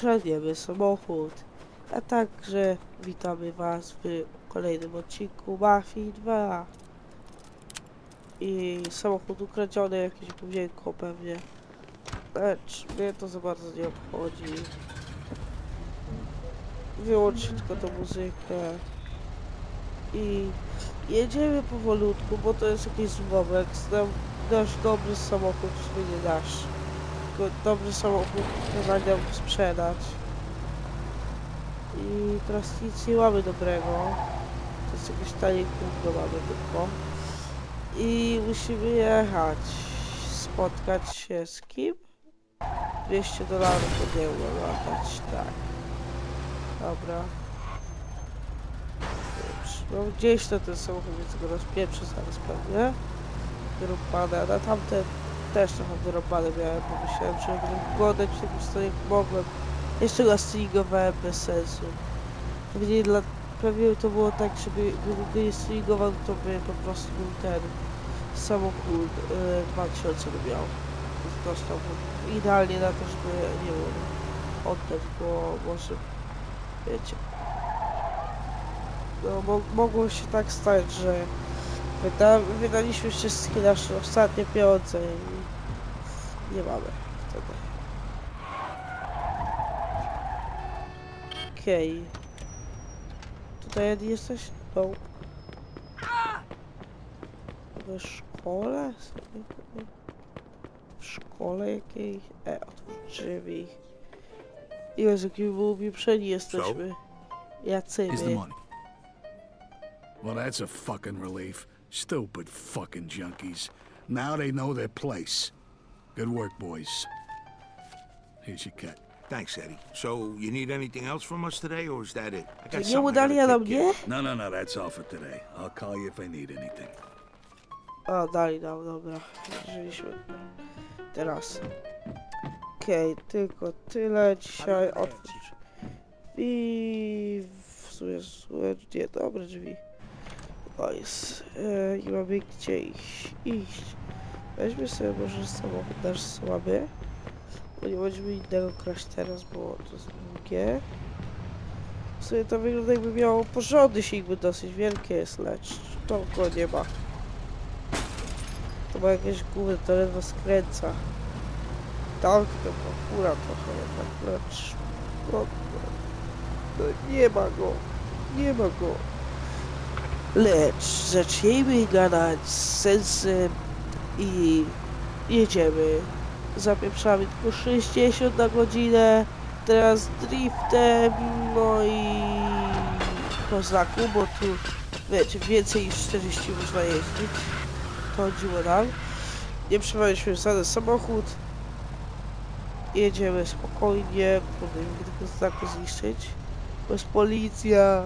kradniemy samochód. A także witamy Was w kolejnym odcinku Mafii 2. I samochód ukradziony, jakieś gównienko pewnie. Lecz mnie to za bardzo nie obchodzi. Wyłączcie tylko tą muzykę. I jedziemy powolutku, bo to jest jakiś złomek. Znam nasz dobry samochód, czy nie nasz. Tylko dobry samochód kazali nam sprzedać. I teraz nic nie mamy dobrego. To jest jakieś tanie gówno mamy tylko. I musimy jechać. Spotkać się z kim? 200 dolarów od euro latać, tak. Dobra. No gdzieś to ten samochód, więc go rozpieprzę zaraz pewnie. Wyrąbane, a na tamte też trochę wyrąbane miałem, bo myślałem, że jakbym go oddać w takim stanie jak mogłem. Jeszcze go stringowałem bez sensu. Pewnie, dla, pewnie to było tak, żeby gdybym nie stringował, to by po prostu był ten samochód e, 2000 by miał. Dostałbym idealnie na to, żeby, nie wiem, oddać go, może, wiecie. No, mo mogło się tak stać, że wyda wydaliśmy wszystkie nasze ostatnie pieniądze i nie mamy wtedy. Okej. Tutaj Eddie jesteś? No. W szkole? W szkole jakiej? E, otwórz drzwi. Jezu, jakimi upieprzeni jesteśmy. Jacy my. Well, that's a fucking relief. Stupid fucking junkies. Now they know their place. Good work, boys. Here's your cut. Thanks, Eddie. So, you need anything else from us today, or is that it? I got Nie something I udali gotta take care? No, no, no, that's all for today. I'll call you if I need anything. Oh, A, dali nam, dobra. Żyliśmy. Teraz. Okej, tylko tyle dzisiaj. Otwórz drzwi. W sumie złe nie, dobre drzwi. O jest. Nie mamy gdzie iść. iść. Weźmy sobie może samochód nasz słaby. Bo nie będziemy innego kraść teraz, bo to jest długie. W sumie to wygląda jakby miało porządny silnik, dosyć wielkie jest, lecz to go nie ma. To ma jakieś góry, to ledwo skręca. Tak, to ma góra trochę jednak, lecz... No, no, no, nie ma go. Nie ma go. Lecz zacznijmy gadać z sensem i jedziemy. Zapieprzamy tylko 60 na godzinę. Teraz driftem, no i po znaku, bo tu wiecie, więcej niż 40 można jeździć to chodziło nam. Nie przewaliśmy w żaden samochód. Jedziemy spokojnie, próbujemy tylko znaku zniszczyć. Bo jest policja,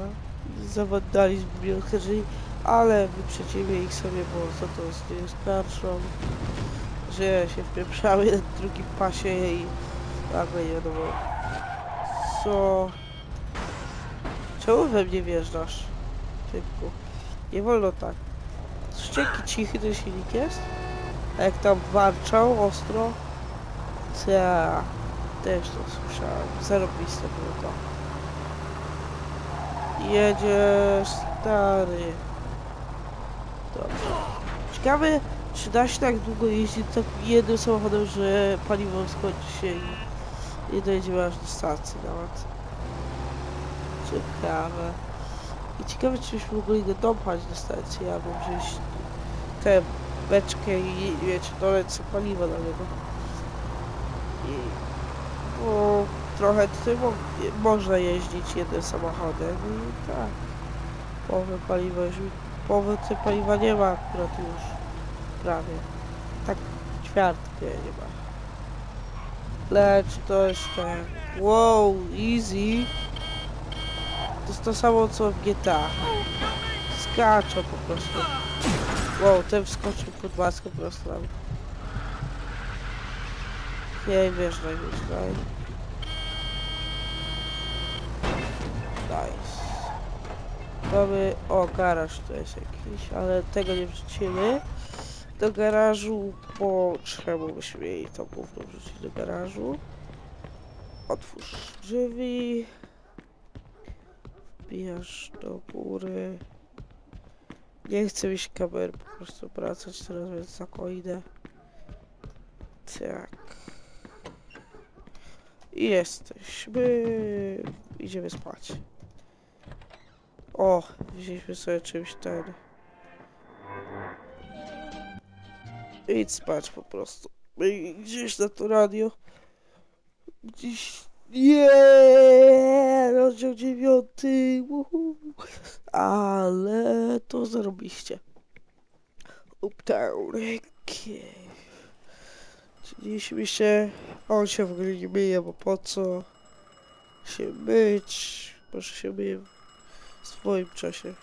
zawandalizm biurokratyczny, ale wyprzedzimy ich sobie, bo za to jest skarżą. Że się wpieprzamy na drugim pasie i nagle nie wiadomo co... Czemu we mnie wjeżdżasz? Typku. Nie wolno tak. Szczeki cichy ten silnik jest? A jak tam warczał ostro? Ta, też to słyszałem. Zarobiste było to. Jedziesz, stary. Ciekawe, czy da się tak długo jeździć tak jednym samochodem, że paliwo skończy się i nie dojedziemy aż do stacji nawet. Ciekawe. I ciekawe, czy byśmy mogli go dopchać do stacji, albo wziąć tę beczkę i wiecie, doleć paliwo na niego. I bo trochę mo można jeździć jednym samochodem i tak. Połowę paliwa już, połowy paliwa nie ma akurat już. Prawie. Tak ćwiartkę nie ma. Lecz to ten... Wow, easy. To jest to samo co w GTA. Skaczą po prostu. Wow, ten wskoczył pod maskę po prostu. Nie wjeżdżaj, wjeżdżaj. Nice. Mamy... O, garaż to jest jakiś, ale tego nie wrzucimy. Do garażu, bo czemu byśmy mieli to gówno wrzucić do garażu? Otwórz drzwi. Wbijasz do góry. Nie chcę mi się kamery po prostu wracać teraz, więc tak o idę. Tak. I jesteśmy. Idziemy spać. O, wzięliśmy sobie czymś ten. Idź spać po prostu. I Gdzieś na to radio. Gdzieś. Nie, rozdział dziewiąty. Ale to zarobiście. Uptown. Okay. Czyli się. On się w ogóle nie myje, bo po co się myć? Może się myje w swoim czasie.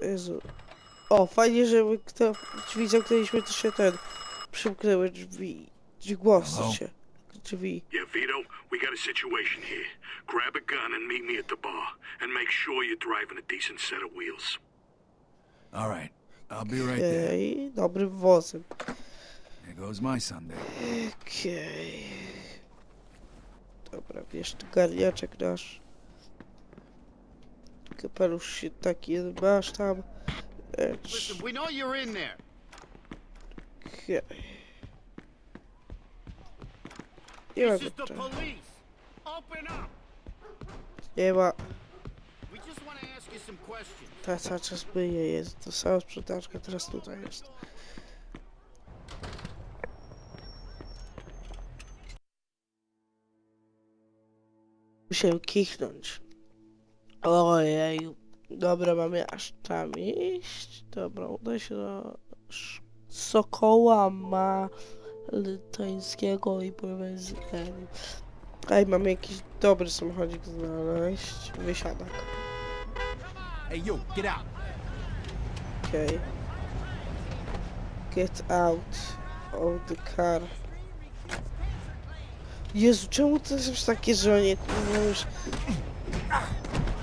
Jezu. O, fajnie, że my kto, drzwi zamknęliśmy, to się ten przymknęły drzwi. Hello? się. Drzwi. Yeah, Vito, we got a situation here. Grab a gun and meet me at the bar. And make sure you're driving a decent set of wheels. All right, I'll be right there. Okej, dobrym wozem. There goes my Sunday. Okej. Dobra, bierz tu garniaczek nasz. Kapelusz się taki masz tam. Ecz, Listen, we know you're in there. okej. Nie ma up. Nie ma. Ta cały czas myje jest. To sama sprzedażka teraz tutaj jest. Musiałem kichnąć. Ojej. Dobra, mamy aż tam iść. Dobra, uda się do Sokoła Maltańskiego i Pływezjani. Ej, mamy jakiś dobry samochodzik znaleźć. Wysiadak. Hey, you, get out. Okay. Get out of the car. Jezu, czemu to jest takie, że oni już...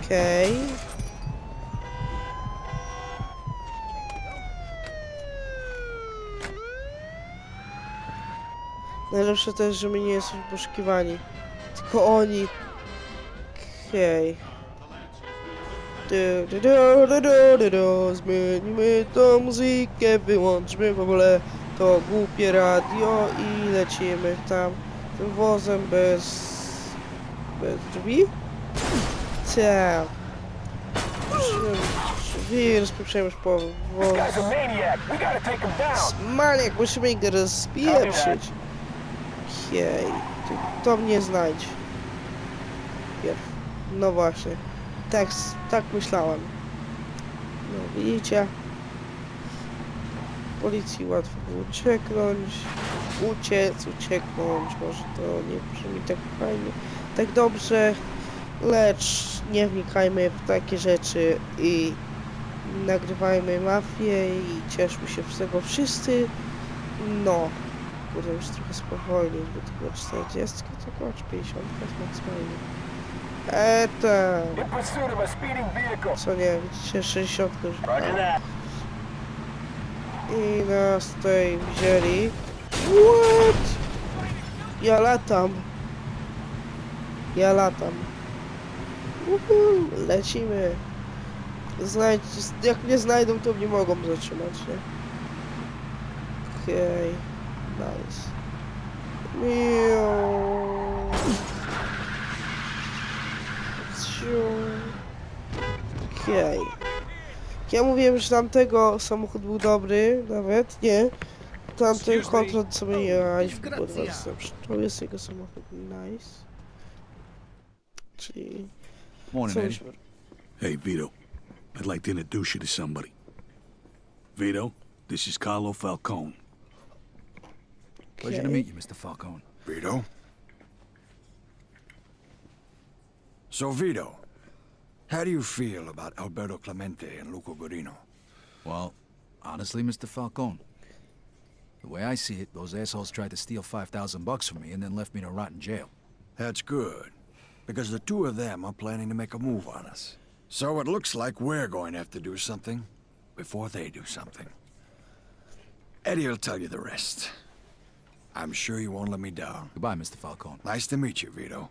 Okej. Najlepsze też, że my nie jesteśmy poszukiwani. Tylko oni. Okej. Du. Zmienimy tą muzykę, wyłączmy w ogóle to głupie radio i lecimy tam tym wozem bez... bez drzwi? Tak. Drzwi rozpieprzamy już po wozie. Maniak, musimy go rozpieprzyć. Okej, to, to mnie znajdź. No właśnie. Tak, tak myślałem. No widzicie? Policji łatwo ucieknąć, uciec, ucieknąć, może to nie brzmi tak fajnie, tak dobrze, lecz nie wnikajmy w takie rzeczy i nagrywajmy mafię i cieszmy się z tego wszyscy. No, kurde, już trochę spowolnić, bo to było 40, to około 50 maksymalnie. Eee, vehicle. Co nie, widzicie, 60 już. I nas tutaj wzięli. What? Ja latam. Ja latam. Uhu, lecimy. Znajdź, jak mnie znajdą, to mnie mogą zatrzymać, nie? Okej. Nice. Miau. Ciu. Okej. Ja mówiłem, że tamtego samochód był dobry, nawet, nie? Tamten kontrol co my jechaliśmy, kurwa. To jest jego samochód, nice. Czyli... Morning, Eddie. myśmy... Hey, Vito. I'd like to introduce you to somebody. Vito, this is Carlo Falcone. Pleasure to meet you, Mr. Falcone. Vito? So, Vito, how do you feel about Alberto Clemente and Luco Guarino? Well, honestly, Mr. Falcone, the way I see it, those assholes tried to steal 5,000 bucks from me and then left me in a rotten jail. That's good, because the two of them are planning to make a move on us. So it looks like we're going to have to do something before they do something. Eddie will tell you the rest. I'm sure you won't let me down. Goodbye, Mr. Falcone. Nice to meet you, Vito.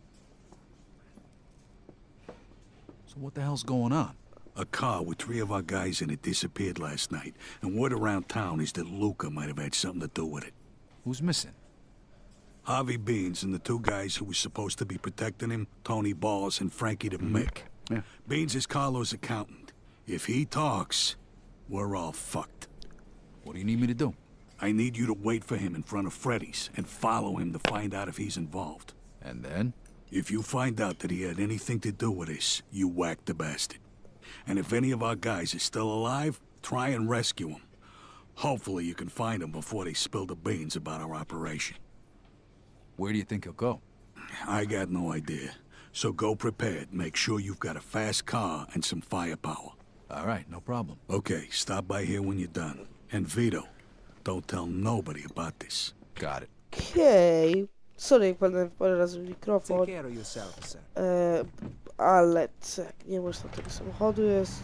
So what the hell's going on? A car with three of our guys in it disappeared last night, and word around town is that Luca might have had something to do with it. Who's missing? Harvey Beans and the two guys who were supposed to be protecting him, Tony Balls and Frankie the mm-hmm. Mick. Yeah. Beans is Carlo's accountant. If he talks, we're all fucked. What do you need me to do? I need you to wait for him in front of Freddy's and follow him to find out if he's involved. And then? If you find out that he had anything to do with this, you whack the bastard. And if any of our guys is still alive, try and rescue him. Hopefully you can find him before they spill the beans about our operation. Where do you think he'll go? I got no idea. So go prepared. Make sure you've got a fast car and some firepower. All right, no problem. Okay, stop by here when you're done. And Vito, don't tell nobody about this. Got it. Okay. Sorry, jak palnę parę razy w mikrofon. care of yourself, sir. E, ale c- nie można tego samochodu jest.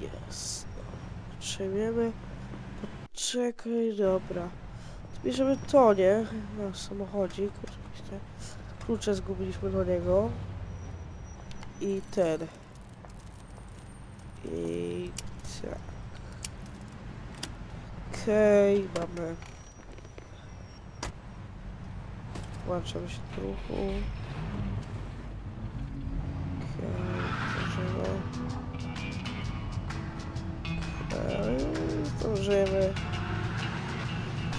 Jest. Przejmiemy. Poczekaj, dobra. Bierzemy to, nie? Nasz samochodzik, oczywiście. Klucze zgubiliśmy do niego. I ten. I tak. Okej, mamy. Włączamy się do ruchu.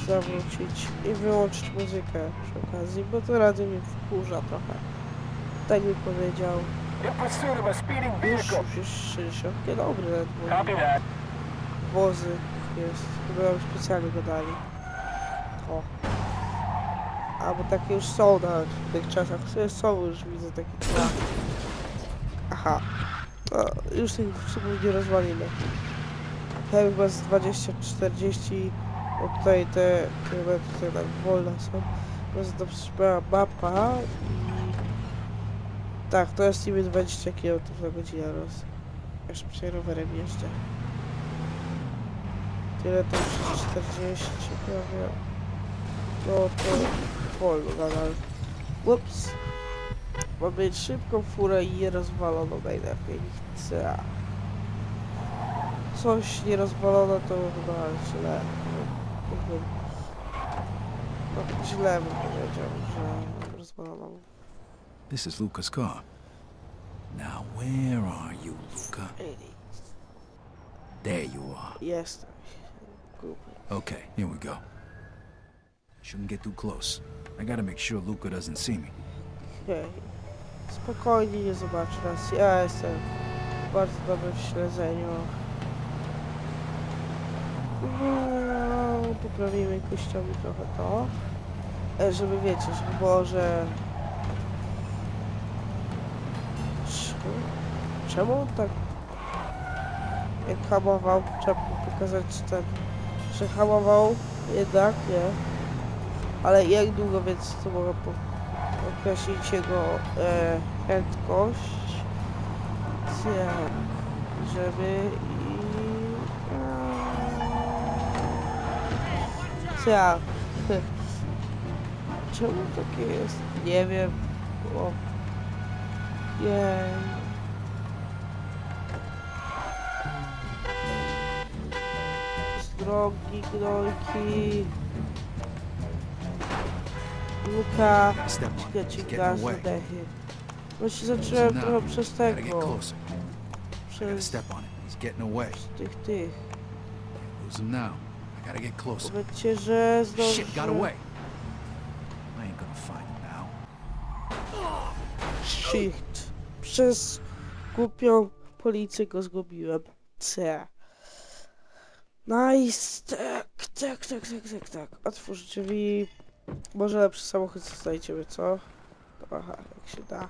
Zawrócić i wyłączyć muzykę przy okazji, bo to radio mnie wkurza trochę. Tak mi powiedział. Już, już 60 dobry. Wozy jest, chyba nam specjalnie go dali. O. A, bo takie już są nawet w tych czasach. Są- Są już, widzę takie. Aha. No, już tych w sumie nie rozwalimy. Chyba z 20-40, bo tutaj te kilometry tak wolne są. Jest dobrze przybrała mapa. Tak, to jest niby 20 km na godzinę roz. Jeszcze przed rowerem jeżdżę. Tyle to już jest 40 prawie. No to wolno nadal. Ups. Mam mieć szybką furę i nierozwaloną najlepiej. Coś nierozwalone to chyba źle. No źle bym powiedział, że rozwaloną. This is Luca's car. Now, where are you, Luca? There you are. Yes. Okay, here we go. Shouldn't get too close. I gotta make sure Luca doesn't see me. Okej. Spokojnie nie zobaczy nas. Ja jestem bardzo dobry w śledzeniu. No, poprawimy kościowi trochę to. E, Żeby wiecie, żeby było, że... Czemu, tak... Jak hamował, trzeba pokazać ten... Że hamował jednak, nie? Ale jak długo, więc to mogę określić jego e, prędkość, tak, żeby tak. Czemu takie jest? Nie wiem. O. Jej. Drogi gnojki. Luka. Getting gaz oddechy. Właśnie zacząłem trochę przez tego. Przez tych tych. Now. Gotta get closer. Powiedzcie, że zdążę. Shit, got away. I ain't gonna find him now. Shift. Przez głupią policję go zgubiłem. C. Nice. Tak, tak, tak, tak, tak, tak. Otwórz drzwi. Może lepszy samochód znajdziemy, co? Aha, jak się da.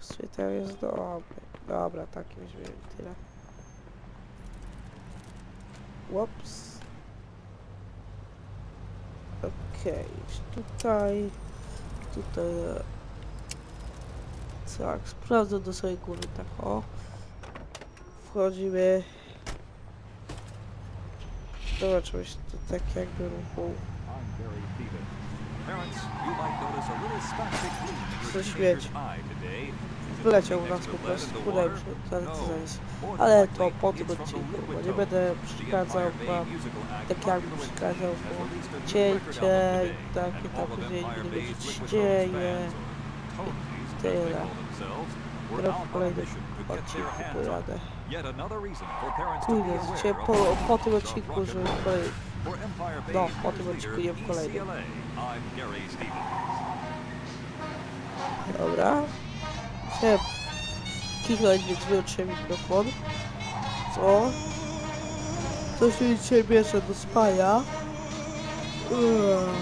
Sweeter jest dobry. Dobra, taki weźmiemy tyle. Łops. Okej, tutaj. Tutaj. e, Tak, sprawdzę do swojej góry, tak o. Wchodzimy. Zobaczymy się tu tak jakby ruchu. Co teenager's Wyleciał u nas po prostu, udałem water? się, zaraz. Ale to po tym odcinku, bo nie będę przeszkadzał wam, tak jak Popular przeszkadzał record cięcie i takie tam później nie Bay's wiedzieć dzieje. They Tyle. Teraz kolejny on pojadę. cię of po, po tym odcinku, że and roll. kolej, For Empire No, po tym odcinku kolejny. I'm Gary Stevens. Dobra. Chciałem kichnąć, więc wyłączyłem mikrofon. Co? To się dzisiaj bierze do spania. Eee,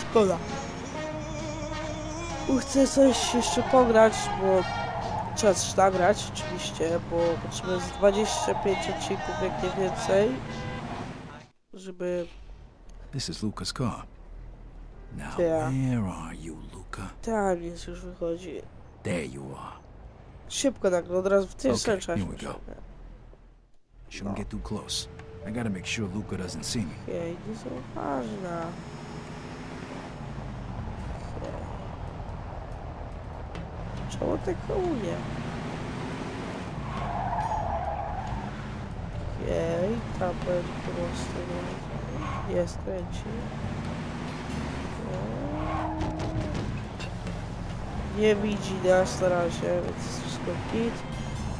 Szkoda. Chcę coś jeszcze pograć, bo trzeba coś nagrać oczywiście, bo potrzebujemy z 25 odcinków, jak nie więcej, żeby This is Luca's car. Now, where are you, Luca? tam jest już wychodzi. There you are. Szybko tak, od razu w tym Okay, samym czasie. here we go. Shouldn't get too close. I gotta make sure Luca doesn't see me. Okej, nie zauważna. Okej. Czemu tylko u mnie? Okej, tam będzie prosto. Jest, kręci. Nie widzi nas na razie, więc jest wszystko git.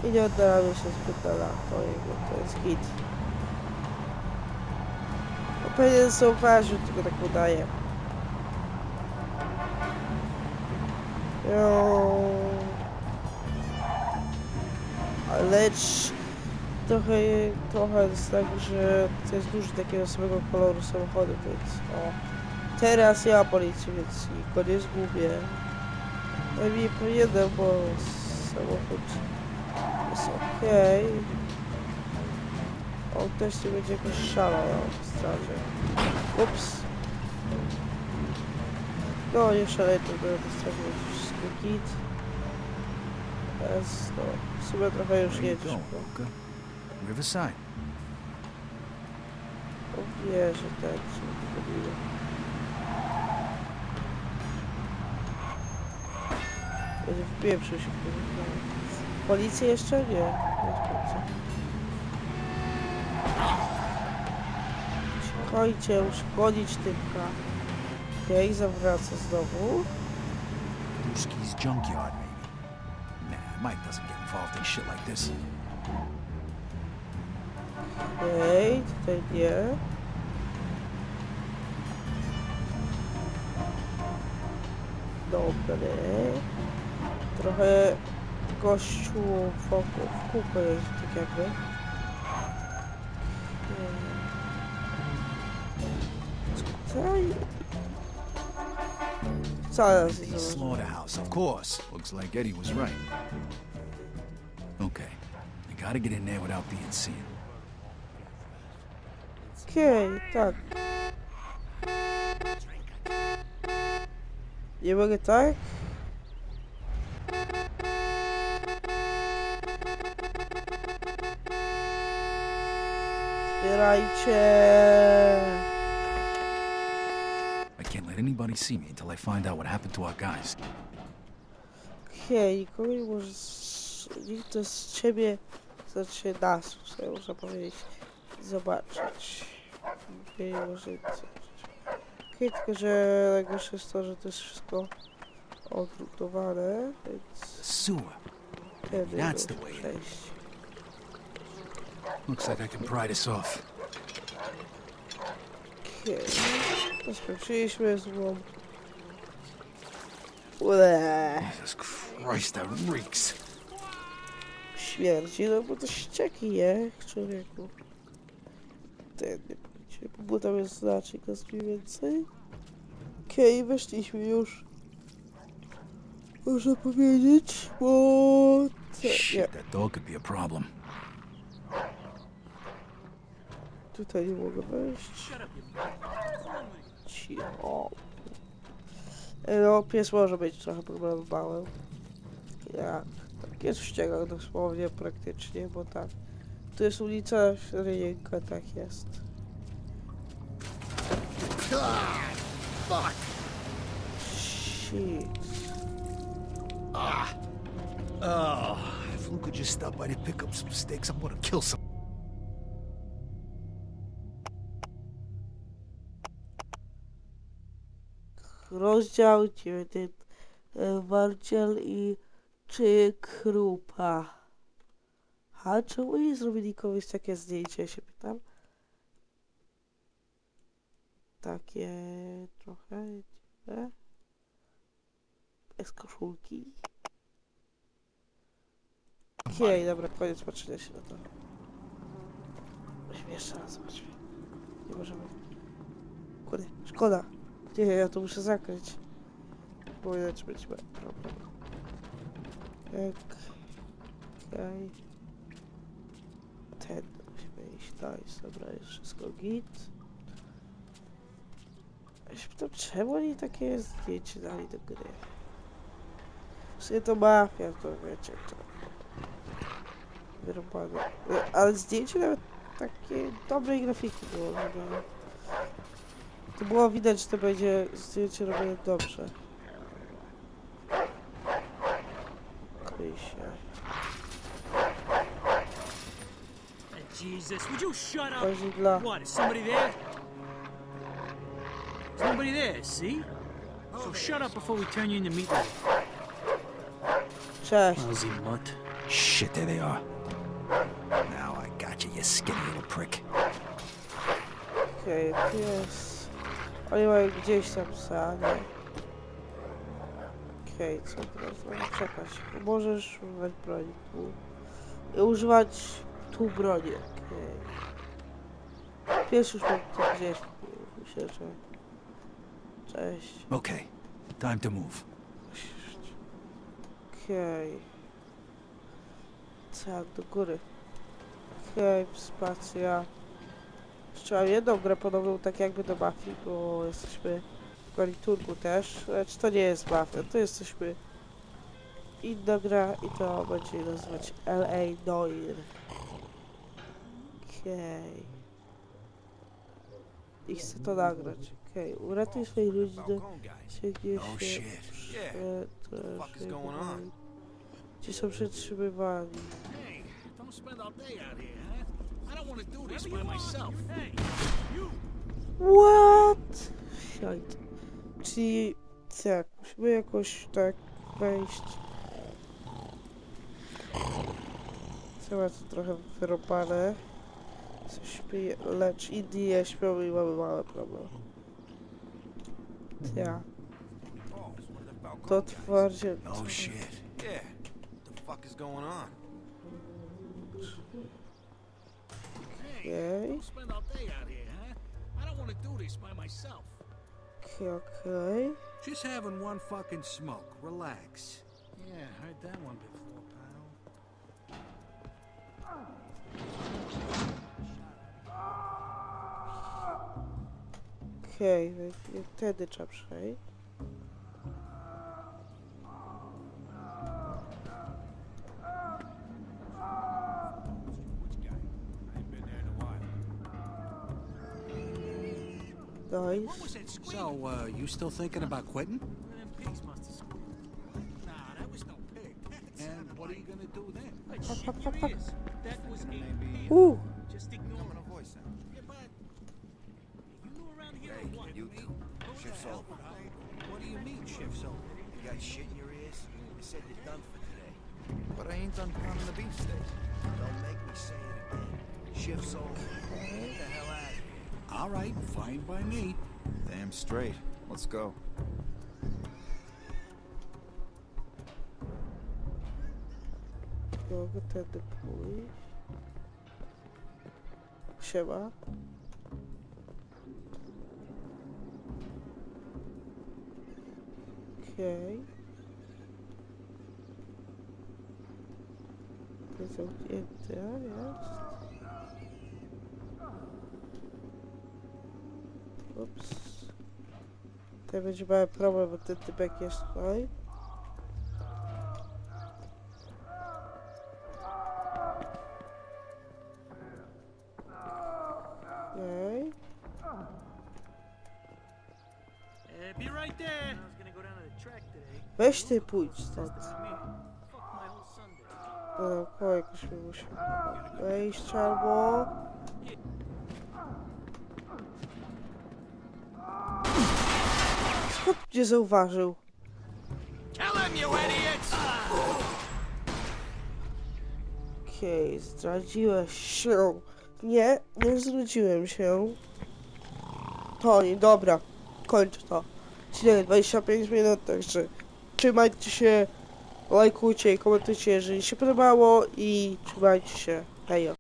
I nie oddalamy się zbyt daleko jego, to jest git. No pewnie zauważył, tylko tak udaje. Jo. Lecz trochę, trochę jest tak, że to jest dużo takiego samego koloru samochodu, więc o. Teraz ja policję, więc go nie zgubię. Najmniej pojedę, bo samochód jest okej. On też nie będzie jakoś szalał na straży. Ups. No, nie szalej, to będę straży wszystko git. Teraz, no, w sumie trochę już Where you jedzie going, szybko. Luca? Riverside. O, wie, że tak, wpieprzył się. Policję jeszcze? Nie. Nie uszkodzić typka. Okej, zawraca znowu. Duski's junkyard, maybe. Nah, Mike doesn't get involved in shit like this. Okej, tutaj nie. Dobre. Trochę gościu wokół, w kółko jeździ, tak jakby. Okej. Tutaj... The slaughterhouse, of course. Looks like Eddie was right. Okay, I gotta get in there without being seen. Okej, tak. Nie mogę tak? Zbierajcie! I can't let anybody see me until I find out what happened to our guys. Okej, może... z- Nikt to z ciebie... Znaczy nas, sobie można powiedzieć. Zobaczyć. Okej, może... Okej, tylko że najgorsze jest to, że to jest wszystko odrutowane, więc... Sewer. Kiedy That's the way. przejść. Looks like I can pry this off. Okej. To skończyliśmy złą. Ule. Jesus Christ, that reeks. Śmierdzi, no bo to ścieki, nie? Człowieku. Ten nie pójdzie, bo tam jest znacznik, jest mniej więcej. Okej, weszliśmy już. Można powiedzieć, bo... Shit, that dog could be a problem. Tutaj nie mogę wejść. Cicho. No, pies może być trochę problemem. Jak? Tak jest w ściegach dosłownie, praktycznie, bo tak. Tu jest ulica Ryjka, tak jest. fuck? Shit. Oh, if Luke could just stop by to pick up some steaks, I'm gonna kill some. Rozdział 9. Marcel i czy Krupa. A czemu nie zrobili komuś takie zdjęcie, się pytam? Takie trochę dziwne. Bez koszulki. Okej, dobra, koniec patrzenia się na to. Weźmy jeszcze raz, zobaczmy. Nie możemy. Kurde, szkoda. Nie, ja to muszę zakryć. Bo inaczej będzie problem. Tak. Okej. Ten musimy iść. Nice, dobra, jest wszystko git. Ja się pytam, czemu oni takie zdjęcie dali do gry? W sumie to mafia, to wiecie, to... Wyrobane. Ale zdjęcie nawet takie dobrej grafiki było, żeby... To było widać, że to będzie zdjęcie robione dobrze. Kryj się. Jesus, would you shut up? What, is somebody there? There's nobody there, see? So shut up before we turn you into meatloaf. Cześć. Lousy mutt. Shit, there they are. Now I got you, you skinny little prick. Okej, pies. Oni mają gdzieś tam psa, nie? Okej, co teraz? Mamy czekać. Możesz używać broni tu. I używać tu broni, okej. Pierwszy już mam to gdzieś. Myślę, że... Cześć. Okay, time to move. Okej. Tak, do góry. Okej, spacja. Trzeba jedną grę podobną tak jakby do mafii, bo jesteśmy w garniturku też. Lecz to nie jest mafia, to jesteśmy inna gra i to będzie nazywać L.A. Noir. Okej. I chcę to nagrać. Okej, uratuj swoich ludzi do... Sięgnie Oh, się on? Ci są przetrzymywani. Hey, don't spend all day out here, What? Shit. Czyli tak, musimy jakoś tak wejść. Całe to trochę wyrobane. Coś śpi, lecz inni nie śpią i mamy mały problem. Ja. To twardzie... Oh shit. Yeah. What the fuck is going on? Okej, Don't spend all day out here, huh? I don't want to do this by myself. okej, okej. Just having one fucking smoke. Relax. Yeah, heard that one before, pal. Okay, wtedy trzeba przejść. Nice. So, uh, you still thinking about quitting? Them pigs must have squealed. Nah, that was no pig. And what are you gonna do then? I'd shit in your ears. That was a... Ooh, Just ignore it. Yeah, but You know around here or what? You too. Shift's over. What do you mean, shift's over? You got shit in your ears? You said you're done for today. But I ain't done pounding the beefsteak. Don't make me say it again. Shift's over. Get the hell out of here. All right, fine by me. Damn straight. Let's go. mogę tędy pójść. Siema. Okej. To jest zamknięte, a Ups. To będzie mały problem, bo ten typek jest tutaj. Today. Weź ty pójdź stąd. No, jakoś mi musi wejść albo... Skąd mnie zauważył? Okej, zdradziłeś się. Nie, nie zdradziłem się. To nie, dobra. Kończę to. Odcinek 25 minut, także trzymajcie się, lajkujcie i komentujcie, jeżeli się podobało i trzymajcie się. Hejo.